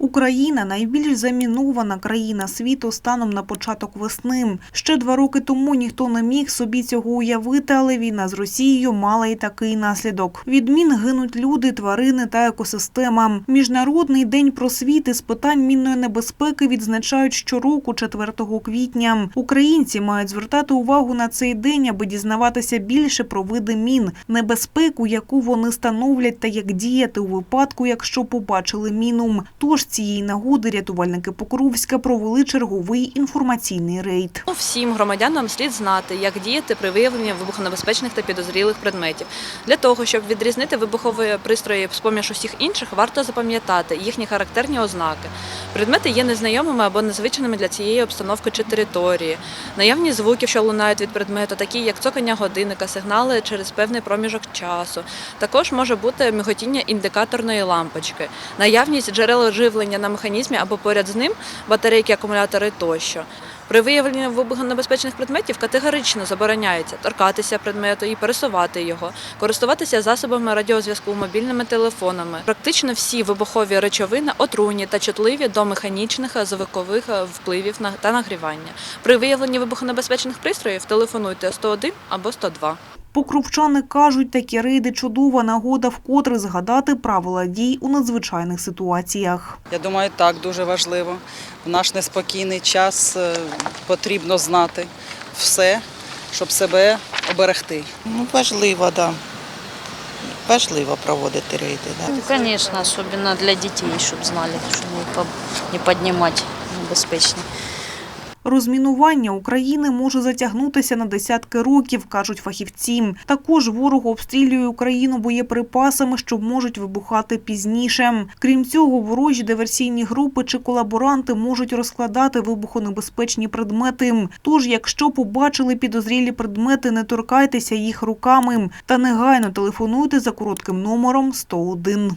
Україна найбільш замінована країна світу станом на початок весни. Ще два роки тому ніхто не міг собі цього уявити, але війна з Росією мала і такий наслідок. Від мін гинуть люди, тварини та екосистема. Міжнародний день просвіти з питань мінної небезпеки відзначають щороку 4 квітня. Українці мають звертати увагу на цей день, аби дізнаватися більше про види мін, небезпеку, яку вони становлять, та як діяти у випадку, якщо побачили міну. Тож цієї нагоди рятувальники Покровська провели черговий інформаційний рейд. Ну, Всім громадянам слід знати, як діяти при виявленні вибухонебезпечних та підозрілих предметів. Для того, щоб відрізнити вибухові пристрої з поміж усіх інших, варто запам'ятати їхні характерні ознаки. Предмети є незнайомими або незвичними для цієї обстановки чи території. Наявні звуки, що лунають від предмету, такі як цокання годинника, сигнали через певний проміжок часу. Також може бути миготіння індикаторної лампочки, наявність джерел живлення на механізмі або поряд з ним батарейки, акумулятори тощо. При виявленні вибухонебезпечних предметів категорично забороняється торкатися предмету і пересувати його, користуватися засобами радіозв'язку, мобільними телефонами. Практично всі вибухові речовини отруйні та чутливі до механічних, звукових впливів та нагрівання. При виявленні вибухонебезпечних пристроїв телефонуйте 101 або 102. Покровчани кажуть, такі рейди чудова нагода вкотре згадати правила дій у надзвичайних ситуаціях. Я думаю, так дуже важливо. В наш неспокійний час е, потрібно знати все, щоб себе оберегти. Ну, важливо, да. Важливо проводити рейди. Да. Ну, конечно, особенно для детей, чтобы знали, что не, не небезпечні. Розмінування України може затягнутися на десятки років, кажуть фахівці. Також ворог обстрілює Україну боєприпасами, що можуть вибухати пізніше. Крім цього, ворожі диверсійні групи чи колаборанти можуть розкладати вибухонебезпечні предмети. Тож, якщо побачили підозрілі предмети, не торкайтеся їх руками та негайно телефонуйте за коротким номером 101.